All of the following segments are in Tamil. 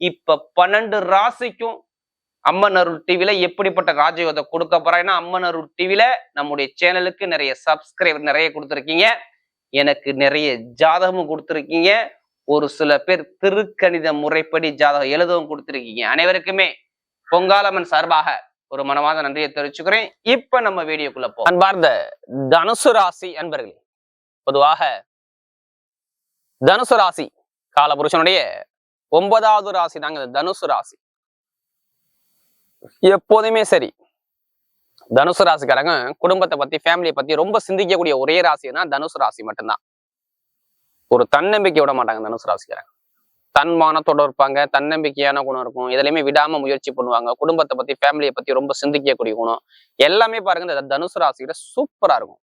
இப்ப பன்னெண்டு ராசிக்கும் அம்மன் அருள் டிவில எப்படிப்பட்ட ராஜயோகத்தை கொடுக்க போறாங்கன்னா அம்மன் அருள் டிவில நம்முடைய சேனலுக்கு நிறைய சப்ஸ்கிரைபர் நிறைய கொடுத்துருக்கீங்க. எனக்கு நிறைய ஜாதகமும் கொடுத்துருக்கீங்க. ஒரு சில பேர் திருக்கணித முறைப்படி ஜாதகம் எழுதவும் கொடுத்துருக்கீங்க. அனைவருக்குமே பொங்காலம்மன் சார்பாக ஒரு மனமாத நன்றியை தெரிவிச்சுக்கிறேன். இப்ப நம்ம வீடியோக்குள்ள போ அன்பார்ந்த தனுசு ராசி அன்பர்களே பொதுவாக தனுசு ராசி காலபுருஷனுடைய ஒன்பதாவது ராசி தாங்க இந்த தனுசு ராசி. எப்போதுமே சரி. தனுசு ராசிக்காரங்க குடும்பத்தை பத்தி ஃபேமிலியை பத்தி ரொம்ப சிந்திக்கக்கூடிய ஒரே ராசினா தனுசு ராசி மட்டும்தான். ஒரு தன்னம்பிக்கை விட மாட்டாங்க தனுசு ராசிக்காரங்க. தன்மானத்தோட இருப்பாங்க தன்னம்பிக்கையான குணம் இருக்கும் எதுலையுமே விடாம முயற்சி பண்ணுவாங்க குடும்பத்தை பத்தி ஃபேமிலியை பத்தி ரொம்ப சிந்திக்கக்கூடிய குணம். எல்லாமே பாருங்க இந்த தனுசு ராசியில சூப்பரா இருக்கும்.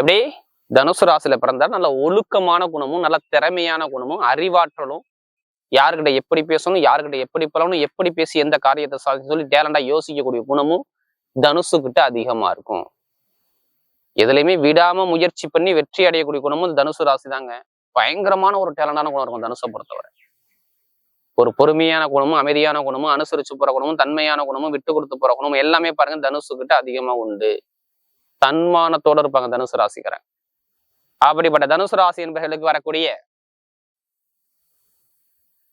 எப்படி? தனுசு ராசியில பிறந்தா நல்ல ஒழுக்கமான குணமும் நல்ல திறமையான குணமும் அறிவாற்றலும் யாருக்கிட்ட எப்படி பேசணும் யாருக்கிட்ட எப்படி பழகணும் எப்படி பேசி எந்த காரியத்தை சாதிச்சு சொல்லி டேலண்டா யோசிக்கக்கூடிய குணமும் தனுசுக்கிட்ட அதிகமா இருக்கும். எதுலையுமே விடாம முயற்சி பண்ணி வெற்றி அடையக்கூடிய குணமும் தனுசு ராசி தாங்க பயங்கரமான ஒரு டேலண்டான குணம் இருக்கும் தனுசை பொறுத்தவரை. ஒரு பொறுமையான குணமும் அமைதியான குணமும் அனுசரிச்சு போற குணமும் தன்மையான குணமும் விட்டு கொடுத்து போற குணமும் எல்லாமே பாருங்க தனுசு கிட்ட அதிகமா உண்டு. தன்மானத்தோட இருப்பாங்க தனுசு ராசிக்கிறேன் அப்படிப்பட்ட தனுசு ராசி என்பவர்களுக்கு வரக்கூடிய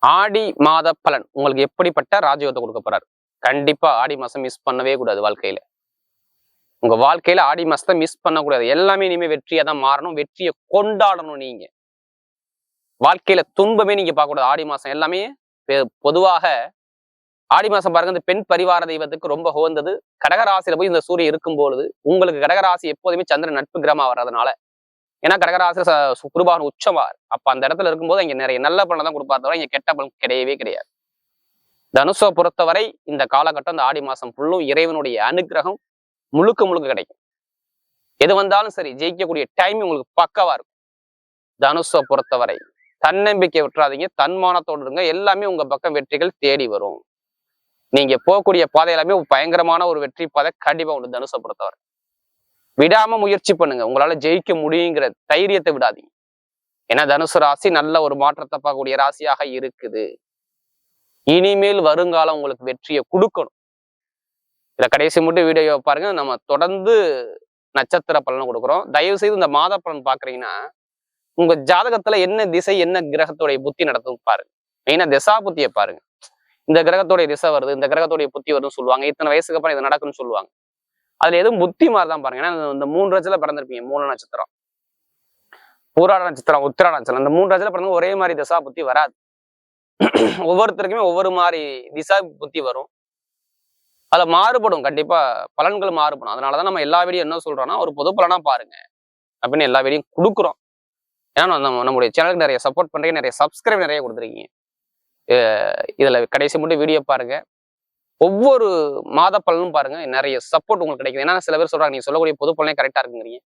ஆடி மாத பலன் உங்களுக்கு எப்படிப்பட்ட ராஜயோகத்தை கொடுக்க போறாரு? கண்டிப்பா ஆடி மாசம் மிஸ் பண்ணவே கூடாது வாழ்க்கையில. உங்க வாழ்க்கையில ஆடி மாசத்தை மிஸ் பண்ணக்கூடாது. எல்லாமே இனிமே வெற்றியா தான் மாறணும். வெற்றியை கொண்டாடணும் நீங்க. வாழ்க்கையில துன்பமே நீங்க பார்க்கக்கூடாது. ஆடி மாசம் எல்லாமே பொதுவாக ஆடி மாசம் பாருங்க இந்த பெண் பரிவார தெய்வத்துக்கு ரொம்ப உகந்தது. கடகராசியில போய் இந்த சூரியன் இருக்கும் பொழுது உங்களுக்கு கடகராசி எப்போதுமே சந்திரன் நட்பு கிரகமா வர்றதுனால ஏன்னா கடகராசிர ச- உச்சமார் அப்ப அந்த இடத்துல இருக்கும்போது இங்க நிறைய நல்ல பலன் தான் கொடுப்பார் தவிர இங்க கெட்ட பலன் கிடையவே கிடையாது. தனுஷை பொறுத்தவரை இந்த காலகட்டம் இந்த ஆடி மாசம் ஃபுல்லும் இறைவனுடைய அனுக்கிரகம் முழுக்க முழுக்க கிடைக்கும். எது வந்தாலும் சரி ஜெயிக்கக்கூடிய டைம் உங்களுக்கு பக்கவா இருக்கும். தனுஷை பொறுத்தவரை தன்னம்பிக்கை விட்டுறாதீங்க தன்மானத்தோடு இருங்க. எல்லாமே உங்க பக்கம் வெற்றிகள் தேடி வரும். நீங்க போகக்கூடிய பாதை எல்லாமே பயங்கரமான ஒரு வெற்றி பாதை கண்டிப்பா உண்டு தனுஷை பொறுத்தவரை. விடாம முயற்சி பண்ணுங்க. உங்களால ஜெயிக்க முடியுங்கிற தைரியத்தை விடாதீங்க. ஏன்னா தனுசு ராசி நல்ல ஒரு மாற்றத்தை பார்க்கக்கூடிய ராசியாக இருக்குது. இனிமேல் வருங்காலம் உங்களுக்கு வெற்றியை கொடுக்கணும். இதுல கடைசி மட்டும் வீடியோ பாருங்க. நம்ம தொடர்ந்து நட்சத்திர பலன் கொடுக்குறோம். தயவு செய்து இந்த மாத பலன் பாக்குறீங்கன்னா உங்க ஜாதகத்துல என்ன திசை என்ன கிரகத்துடைய புத்தி நடத்தும் பாருங்க. மெயினா திசா புத்தியை பாருங்க. இந்த கிரகத்துடைய திசை வருது இந்த கிரகத்துடைய புத்தி வருதுன்னு சொல்லுவாங்க. இத்தனை வயசுக்கு அப்புறம் இது நடக்கும்னு சொல்லுவாங்க. அதுல எதுவும் புத்தி மாதிரி தான் பாருங்க. ஏன்னா இந்த மூன்று ரஜில பிறந்திருப்பீங்க. மூல நட்சத்திரம். பூராட நட்சத்திரம் உத்திரா நட்சத்திரம். இந்த மூணு ரஜத்துல பிறந்த ஒரே மாதிரி திசா புத்தி வராது. ஒவ்வொருத்தருக்குமே ஒவ்வொரு மாதிரி திசா புத்தி வரும். அதில் மாறுபடும். கண்டிப்பா பலன்கள் மாறுபடும். அதனாலதான் நம்ம எல்லா வீடியோ என்ன சொல்றோம்னா ஒரு பொது பலனாக பாருங்க. அப்படின்னு எல்லா வீடியும் கொடுக்குறோம். ஏன்னா நம்ம நம்முடைய சேனலுக்கு நிறைய சப்போர்ட் பண்றீங்க நிறைய சப்ஸ்கிரைப் நிறைய கொடுத்துருக்கீங்க. இதில் இதுல கடைசி மட்டும் வீடியோ பாருங்க. ஒவ்வொரு மாத பலனும் பாருங்க நிறைய சப்போர்ட் உங்களுக்கு கிடைக்குது. ஏன்னா சில பேர் சொல்றாங்க நீங்க சொல்லக்கூடிய பொது பலனே கரெக்டா இருக்குங்கிறீங்க.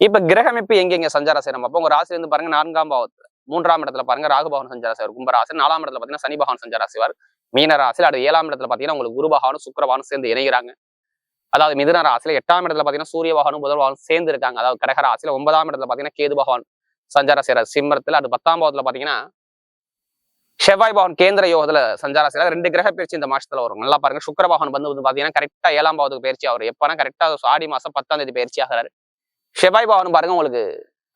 இப்ப கிரக அமைப்பு எங்க எங்க சஞ்சாரம் செய்யணும் அப்போ உங்க ராசி வந்து பாருங்க நான்காம் பாவத்துல மூன்றாம் இடத்துல பாருங்க ராகுபவன் பகவான் சஞ்சாரம் செய்வார் கும்பராசி நாலாம் இடத்துல பாத்தீங்கன்னா சனி பகவான் சஞ்சாரம் செய்வார் மீன ராசியில் அடுத்து ஏழாம் இடத்துல பாத்தீங்கன்னா உங்களுக்கு குரு பகவானும் சேர்ந்து இணைகிறாங்க. அதாவது மிதுன ராசியில எட்டாம் இடத்துல பாத்தீங்கன்னா சூரிய பகவானும் புதன் பகவானும் சேர்ந்து இருக்காங்க. அதாவது கடக ராசியில ஒன்பதாம் இடத்துல பாத்தீங்கன்னா கேது பகவான் சஞ்சாரம் செய்யறாரு சிம்மரத்துல அது பத்தாம் பாவத்துல பாத்தீங்கன்னா செவ்வாய் பவன் கேந்திர யோகத்துல சஞ்சாரம் செய்யறாரு ரெண்டு கிரக பயிற்சி இந்த மாசத்துல வரும். நல்லா பாருங்க. சுக்கிர வந்து வந்து பாத்தீங்கன்னா கரெக்டா ஏழாம் பாவத்துக்கு பயிற்சி ஆகும் எப்பனா கரெக்டா ஆடி மாசம் பத்தாம் தேதி பயிற்சி ஆகிறாரு. செவ்வாய் பவன் பாருங்க உங்களுக்கு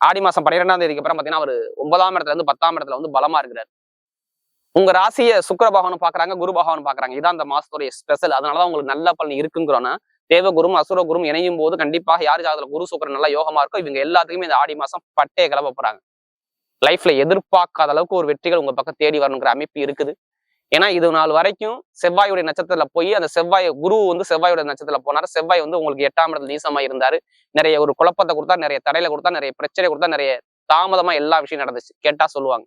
ஆடி மாசம் பன்னிரெண்டாம் தேதிக்கு அப்புறம் பாத்தீங்கன்னா அவர் ஒன்பதாம் இடத்துல இருந்து பத்தாம் இடத்துல வந்து பலமா இருக்கிறார். உங்க ராசிய சுக்கிர பாக்குறாங்க குரு பகவானும் பாக்குறாங்க. இதான் அந்த மாசத்துடைய ஸ்பெஷல் அதனாலதான் உங்களுக்கு நல்ல பலன் இருக்குங்கிறோன்னா தேவகுரும் அசுரகுரும் இணையும் போது கண்டிப்பாக யார் ஜாதகத்துல குரு சுக்கிரன் நல்லா யோகமா இருக்கோ இவங்க எல்லாத்துக்குமே இந்த ஆடி மாசம் பட்டையை கிளப்ப போறாங்க. லைஃப்ல எதிர்பார்க்காத அளவுக்கு ஒரு வெற்றிகள் உங்க பக்கம் தேடி வரணுங்கிற அமைப்பு இருக்குது. ஏன்னா இது நாள் வரைக்கும் செவ்வாயுடைய நட்சத்திரத்துல போய் அந்த செவ்வாய் குரு வந்து செவ்வாயுடைய நட்சத்திரத்துல போனாரு. செவ்வாய் வந்து உங்களுக்கு எட்டாம் இடத்துல நீசமா இருந்தாரு. நிறைய ஒரு குழப்பத்தை கொடுத்தா நிறைய தடையில கொடுத்தா நிறைய பிரச்சனை கொடுத்தா நிறைய தாமதமா எல்லா விஷயம் நடந்துச்சு. கேட்டா சொல்லுவாங்க.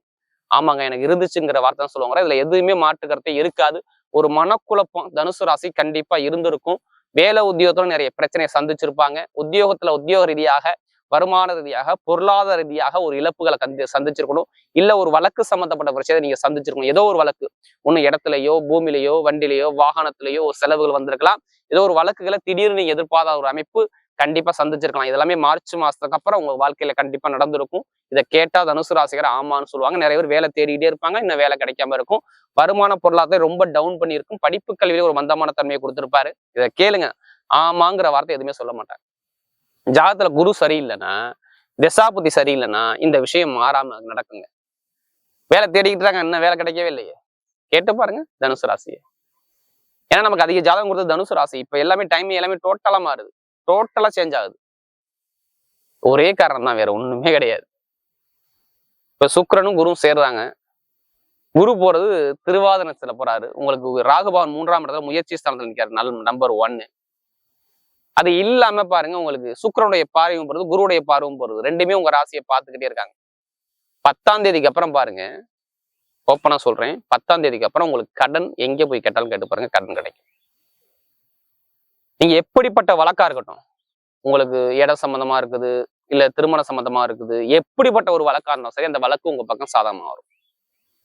ஆமாங்க எனக்கு இருந்துச்சுங்கிற வார்த்தை தான் சொல்லுவாங்க. இதுல எதுவுமே மாற்றுக்கருத்தே இருக்காது. ஒரு மனக்குழப்பம் தனுசு ராசி கண்டிப்பா இருந்திருக்கும். வேலை உத்தியோகத்துல நிறைய பிரச்சனையை சந்திச்சிருப்பாங்க. உத்தியோகத்துல உத்தியோக ரீதியாக வருமான ரீதியாக பொருளாதார ரீதியாக ஒரு இழப்புகளை கந்து சந்திச்சிருக்கணும். இல்ல ஒரு வழக்கு சம்பந்தப்பட்ட பிரச்சனை நீங்க சந்திச்சிருக்கணும். ஏதோ ஒரு வழக்கு. ஒண்ணு இடத்துலயோ பூமியிலையோ வண்டிலையோ வாகனத்திலேயோ ஒரு செலவுகள் வந்திருக்கலாம். ஏதோ ஒரு வழக்குகளை திடீர்னு எதிர்பாராத ஒரு அமைப்பு கண்டிப்பா சந்திச்சிருக்கலாம். இதெல்லாமே மார்ச் மாசத்துக்கு அப்புறம் உங்க வாழ்க்கையில கண்டிப்பா நடந்திருக்கும். இதை கேட்டா தனுசு ராசிகர் ஆமான்னு சொல்லுவாங்க. நிறைய பேர் வேலை தேடிக்கிட்டே இருப்பாங்க. இன்னும் வேலை கிடைக்காம இருக்கும். வருமான பொருளாதாரம் ரொம்ப டவுன் பண்ணியிருக்கும். படிப்பு கல்வியில ஒரு மந்தமான தன்மையை கொடுத்திருப்பாரு. இதை கேளுங்க. ஆமாங்கிற வார்த்தை எதுவுமே சொல்ல மாட்டாங்க ஜாதத்துல குரு சரியில்லைன்னா திசாபுத்தி சரியில்லைன்னா இந்த விஷயம் மாறாம நடக்குங்க. வேலை தேடிக்கிட்டு இருக்காங்க இன்னும் வேலை கிடைக்கவே இல்லையே. கேட்டு பாருங்க தனுசு ராசியை. ஏன்னா நமக்கு அதிக ஜாதகம் கொடுத்தது தனுசு ராசி. இப்ப எல்லாமே டைம் எல்லாமே டோட்டலா மாறுது. டோட்டலா சேஞ்ச் ஆகுது. ஒரே காரணம் தான் வேற ஒண்ணுமே கிடையாது. இப்ப சுக்கரனும் குருவும் சேர்றாங்க. குரு போறது திருவாதனத்துல போறாரு. உங்களுக்கு ராகுபவன் மூன்றாம் இடத்துல முயற்சி ஸ்தானத்துல நிற்கிறார் நல் நம்பர் ஒன்னு அது இல்லாம பாருங்க உங்களுக்கு சுக்கிரனுடைய பார்வையும் போறது குருவுடைய பார்வையும் போறது. ரெண்டுமே உங்க ராசியை பார்த்துக்கிட்டே இருக்காங்க. பத்தாம் தேதிக்கு அப்புறம் பாருங்க ஓப்பனா சொல்றேன். பத்தாம் தேதிக்கு அப்புறம் உங்களுக்கு கடன் எங்க போய் கேட்டாலும் கேட்டு பாருங்க கடன் கிடைக்கும். நீங்க எப்படிப்பட்ட வழக்கா இருக்கட்டும் உங்களுக்கு இட சம்பந்தமா இருக்குது இல்ல திருமண சம்பந்தமா இருக்குது எப்படிப்பட்ட ஒரு வழக்கா இருந்தாலும் சரி அந்த வழக்கு உங்க பக்கம் சாதகமா வரும்.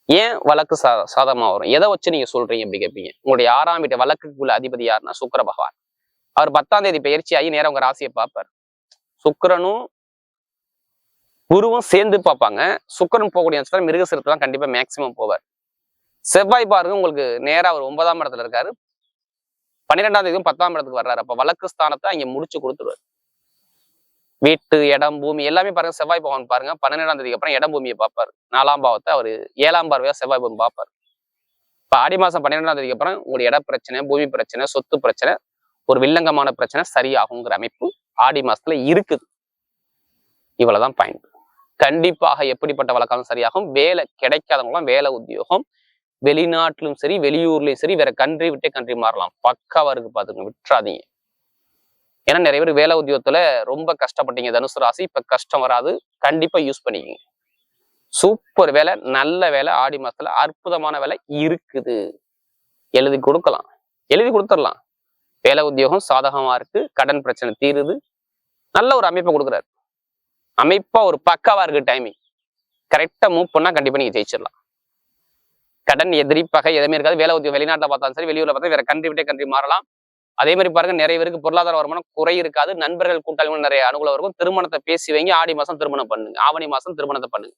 ஏன் வழக்கு சா சாதகமா வரும்? எதை வச்சு நீங்க சொல்றீங்க அப்படி கேட்பீங்க? உங்களுடைய ஆறாம் வீட்டு வழக்குக்குள்ள அதிபதி யாருன்னா சுக்கர பகவான். அவர் பத்தாம் தேதி பயிற்சி ஆகி நேரம் உங்க ராசியை பார்ப்பார். சுக்கிரனும் குருவும் சேர்ந்து பார்ப்பாங்க. சுக்கரன் போகக்கூடிய நட்சத்திரம் மிருகசிரத்துல தான் கண்டிப்பா மேக்சிமம் போவார். செவ்வாய் பாருங்க உங்களுக்கு நேரா அவர் ஒன்பதாம் இடத்துல இருக்காரு. பன்னிரெண்டாம் தேதியும் பத்தாம் இடத்துக்கு வர்றாரு. அப்ப வழக்கு ஸ்தானத்தை அங்க முடிச்சு கொடுத்துருவாரு. வீட்டு இடம் பூமி எல்லாமே பாருங்க. செவ்வாய் பவன் பாருங்க. பன்னிரெண்டாம் தேதிக்கு அப்புறம் இடம் பூமியை பார்ப்பாரு. நாலாம் பாவத்தை அவர் ஏழாம் பார்வையா செவ்வாய் பூமி பார்ப்பாரு. இப்போ ஆடி மாசம் பன்னிரெண்டாம் தேதிக்கு அப்புறம் உங்களுடைய இட பிரச்சனை பூமி பிரச்சனை சொத்து பிரச்சனை ஒரு வில்லங்கமான பிரச்சனை சரியாகுங்கிற அமைப்பு ஆடி மாசத்துல இருக்குது. இவ்வளவுதான் பாயிண்ட் கண்டிப்பாக எப்படிப்பட்ட வழக்காலும் சரியாகும். வேலை கிடைக்காதவங்களாம் வேலை உத்தியோகம். வெளிநாட்டிலும் சரி வெளியூர்லயும் சரி வேற கண்ட்ரி விட்டே கண்ட்ரி மாறலாம். பக்காவா இருக்கு பாத்துங்க விட்டுறாதீங்க. ஏன்னா நிறைய பேர் வேலை உத்தியோகத்துல ரொம்ப கஷ்டப்பட்டீங்க. தனுசு ராசி இப்ப கஷ்டம் வராது. கண்டிப்பா யூஸ் பண்ணிக்கங்க. சூப்பர் வேலை நல்ல வேலை. ஆடி மாசத்துல அற்புதமான வேலை இருக்குது. எழுதி கொடுக்கலாம். எழுதி கொடுத்துடலாம். வேலை உத்தியோகம் சாதகமா இருக்கு கடன் பிரச்சனை தீருது. நல்ல ஒரு அமைப்பை கொடுக்குறாரு. அமைப்பா ஒரு பக்காவா இருக்கு டைமிங் கரெக்டா மூவ் பண்ணா கண்டிப்பா நீங்க ஜெயிச்சிடலாம். கடன் எதிரி பகை எதுவுமே இருக்காது. வேலை உத்தியோகம் வெளிநாட்டில் பார்த்தாலும் சரி வெளியூர்ல பார்த்தா வேற கண்ட்ரி விட்டே கண்ட்ரி மாறலாம். அதே மாதிரி பாருங்க நிறைய பேருக்கு பொருளாதார வருமானம் குறை இருக்காது. நண்பர்கள் கூட்டாளிகள் நிறைய அனுகூலம் இருக்கும். திருமணத்தை பேசி வைங்க. ஆடி மாசம் திருமணம் பண்ணுங்க. ஆவணி மாசம் திருமணத்தை பண்ணுங்க.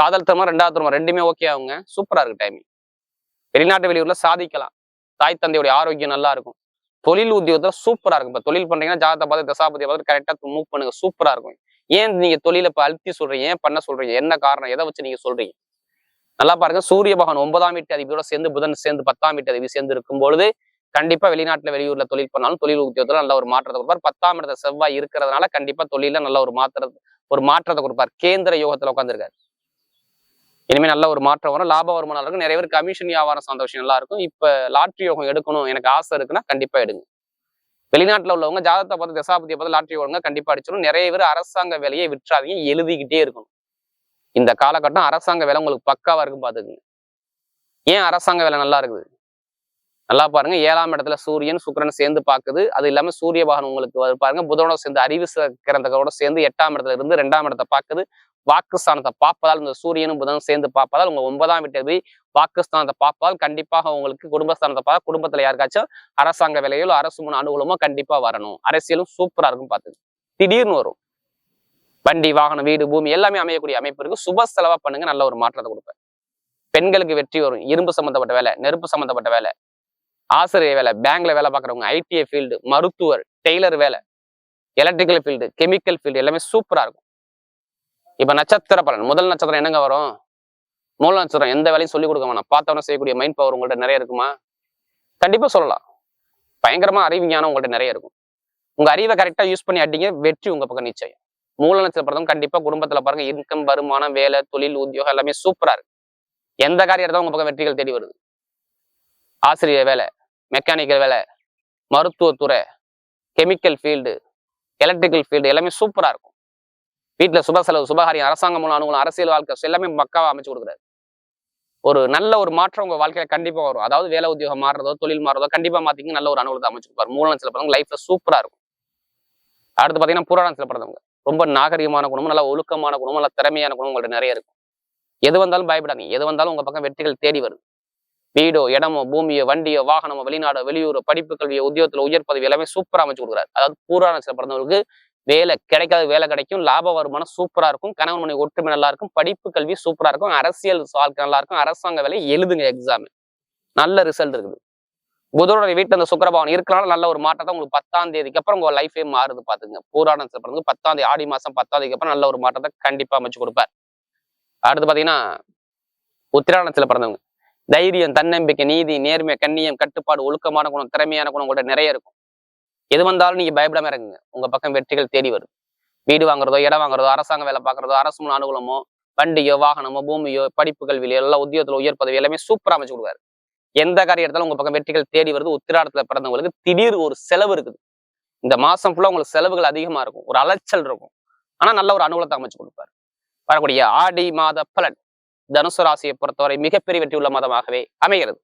காதல் திருமணம் ரெண்டாவது திருமணம் ரெண்டுமே ஓகே ஆகுங்க. சூப்பரா இருக்கு டைமிங் வெளிநாட்டு வெளியூர்ல சாதிக்கலாம். தாய் தந்தையுடைய ஆரோக்கியம் நல்லா இருக்கும். தொழில் உத்தியோகத்துல சூப்பரா இருக்கும். இப்ப தொழில் பண்றீங்கன்னா ஜாதகத்தை பார்த்து தசாபதியை பார்த்து கரெக்டா மூவ் பண்ணுங்க. சூப்பரா இருக்கும். ஏன் நீங்க தொழிலை இப்ப அழுத்தி சொல்றீங்க? ஏன் பண்ண சொல்றீங்க? என்ன காரணம்? எதை வச்சு நீங்க சொல்றீங்க? நல்லா பாருங்க. சூரிய பகவான் ஒன்பதாம் வீட்டு அதிபதியோட சேர்ந்து புதன் சேர்ந்து பத்தாம் வீட்டு அதிபதி சேர்ந்து இருக்கும் பொழுது கண்டிப்பா வெளிநாட்டுல வெளியூர்ல தொழில் பண்ணாலும் தொழில் உத்தியோகத்துல நல்ல ஒரு மாற்றத்தை கொடுப்பார். பத்தாம் இடத்துல செவ்வாய் இருக்கிறதுனால கண்டிப்பா தொழில நல்ல ஒரு மாற்ற ஒரு மாற்றத்தை கொடுப்பார். கேந்திர யோகத்துல உட்காந்துருக்காரு இனிமேல் நல்ல ஒரு மாற்றம் வரும். லாப வருமானம் இருக்கும். நிறைய பேர் கமிஷன் வியாபாரம் சார்ந்த விஷயம் நல்லா இருக்கும். இப்ப லாட்ரி யோகம் எடுக்கணும். எனக்கு ஆசை இருக்குன்னா கண்டிப்பா எடுங்க. வெளிநாட்டுல உள்ளவங்க ஜாதகத்தை பார்த்து தசாபதியை பார்த்து லாட்ரி யோகம் கண்டிப்பா அடிச்சிடும் நிறைய பேர் அரசாங்க வேலையை விற்றாதீங்க எழுதிக்கிட்டே இருக்கணும். இந்த காலகட்டம் அரசாங்க வேலை உங்களுக்கு பக்காவா இருக்கும் பாத்துக்குங்க ஏன் அரசாங்க வேலை நல்லா இருக்குது? நல்லா பாருங்க. ஏழாம் இடத்துல சூரியன் சுக்கிரன் சேர்ந்து பாக்குது அது இல்லாம சூரிய பகவான் உங்களுக்கு பாருங்க புதனோட சேர்ந்து அறிவு கிரந்தங்களோட சேர்ந்து எட்டாம் இடத்துல இருந்து ரெண்டாம் இடத்தை பாக்குது வாக்குஸ்தானத்தை பார்ப்பதால் இந்த சூரியனும் புதனும் சேர்ந்து பார்ப்பதால் உங்க ஒன்பதாம் வீட்டு போய் வாக்குஸ்தானத்தை பார்ப்பதால் கண்டிப்பாக உங்களுக்கு குடும்பஸ்தானத்தை பார்த்தா குடும்பத்துல யாருக்காச்சும் அரசாங்க வேலையோ அரசு முன் அனுகூலமோ கண்டிப்பா வரணும். அரசியலும் சூப்பரா இருக்கும் பார்த்து திடீர்னு வரும். வண்டி வாகனம் வீடு பூமி எல்லாமே அமையக்கூடிய அமைப்பு இருக்கு. சுப செலவா பண்ணுங்க நல்ல ஒரு மாற்றத்தை கொடுப்பேன். பெண்களுக்கு வெற்றி வரும். இரும்பு சம்பந்தப்பட்ட வேலை நெருப்பு சம்பந்தப்பட்ட வேலை ஆசிரியர் வேலை பேங்க்ல வேலை பார்க்குறவங்க ஐடிஐ ஃபீல்டு மருத்துவர் டெய்லர் வேலை எலக்ட்ரிக்கல் ஃபீல்டு கெமிக்கல் ஃபீல்டு எல்லாமே சூப்பரா இருக்கும். இப்ப நட்சத்திர பலன். முதல் நட்சத்திரம் என்னங்க வரும்? மூல நட்சத்திரம் எந்த வேலையும் சொல்லிக் கொடுக்க வேணாம். பார்த்தவன செய்யக்கூடிய மைண்ட் பவர் உங்கள்கிட்ட நிறைய இருக்குமா? கண்டிப்பா சொல்லலாம். பயங்கரமா அறிவு ஞானம் நிறைய இருக்கும். உங்க அறிவை கரெக்டா யூஸ் பண்ணி அடிங்க. வெற்றி உங்க பக்கம் நிச்சயம். மூல நட்சத்திரம் கண்டிப்பா குடும்பத்துல பாருங்க. இன்கம் வருமானம் வேலை தொழில் உத்தியோகம் எல்லாமே சூப்பரா இருக்கு. எந்த காரியம் உங்கள் உங்க பக்கம் வெற்றிகள் தேடி வருது? ஆசிரியர் வேலை மெக்கானிக்கல் வேலை மருத்துவத்துறை கெமிக்கல் ஃபீல்டு எலக்ட்ரிக்கல் ஃபீல்டு எல்லாமே சூப்பரா இருக்கும். வீட்டுல சுப செலவு சுபகாரியம் அரசாங்கம் மூலம் அனுகூலம் அரசியல் வாழ்க்கை எல்லாமே பக்காவா அமைச்சு கொடுக்குறாரு. ஒரு நல்ல ஒரு மாற்றம் உங்க வாழ்க்கையில் கண்டிப்பா வரும். அதாவது வேலை உத்தியோகம் மாறுறதோ தொழில் மாறுறதோ கண்டிப்பா மாத்தீங்க நல்ல ஒரு அனுகூலத்தை அமைச்சு கொடுப்பார். மூலம் சில பிறந்தவங்க லைஃப்பில் சூப்பரா இருக்கும். அடுத்து பாத்தீங்கன்னா புராணம் சில படத்தவங்க ரொம்ப நாகரிகமான குணமும் நல்ல ஒழுக்கமான குணமும் நல்ல திறமையான குணம் உங்கள்கிட்ட நிறைய இருக்கும். எது வந்தாலும் பயப்படாதீங்க. எது வந்தாலும் உங்க பக்கம் வெற்றிகள் தேடி வருது. வீடோ இடமோ பூமியோ வண்டியோ வாகனமோ வெளிநாடோ வெளியூரோ படிப்பு கல்வியோ உத்தியோகத்தில் உயர் பதவி எல்லாமே சூப்பரா அமைச்சு கொடுக்குறாரு. அதாவது பூரான சில பிறந்தவங்களுக்கு வேலை கிடைக்காத வேலை கிடைக்கும் லாப வருமானம் சூப்பரா இருக்கும் கணவன் மனைவி ஒற்றுமை நல்லா இருக்கும் படிப்பு கல்வி சூப்பரா இருக்கும் அரசியல் வாழ்க்கை நல்லா இருக்கும் அரசாங்க வேலை எழுதுங்க எக்ஸாம் நல்ல ரிசல்ட் இருக்குது. புதனுடைய வீட்டு அந்த சுக்கரபவன் இருக்கிறனால நல்ல ஒரு மாற்றத்தை உங்களுக்கு பத்தாம் தேதிக்கு அப்புறம் உங்க லைஃபே மாறுது பாத்துங்க பூராண பிறந்து பத்தாம் தேதி ஆடி மாசம் பத்தாம் தேதிக்கு அப்புறம் நல்ல ஒரு மாற்றத்தை கண்டிப்பா அமைச்சு கொடுப்பார். அடுத்து பாத்தீங்கன்னா உத்திராணத்துல பிறந்தவங்க. தைரியம் தன்னம்பிக்கை நீதி நேர்மை கண்ணியம் கட்டுப்பாடு ஒழுக்கமான குணம் திறமையான குணம் உங்கள்கிட்ட நிறைய இருக்கும். எது வந்தாலும் நீங்க பயப்படாம இறங்குங்க உங்க பக்கம் வெற்றிகள் தேடி வருது வீடு வாங்குறதோ இடம் வாங்குறதோ அரசாங்க வேலை பார்க்கறதோ அரசு முன் அனுகூலமோ வண்டியோ வாகனமோ பூமியோ படிப்பு கல்வியிலோ எல்லா உத்தியோகத்துல உயர் பதவி எல்லாமே சூப்பரா அமைச்சு கொடுவாரு எந்த காரியம் எடுத்தாலும் உங்க பக்கம் வெற்றிகள் தேடி வருது. உத்திராடத்துல பிறந்தவங்களுக்கு திடீர் ஒரு செலவு இருக்குது. இந்த மாசம் ஃபுல்லா உங்களுக்கு செலவுகள் அதிகமா இருக்கும். ஒரு அலைச்சல் இருக்கும். ஆனா நல்ல ஒரு அனுகூலத்தை அமைச்சு கொடுப்பாரு. வரக்கூடிய ஆடி மாத பலன் தனுசு ராசியை பொறுத்தவரை மிகப்பெரிய வெற்றி உள்ள மாதமாகவே அமைகிறது.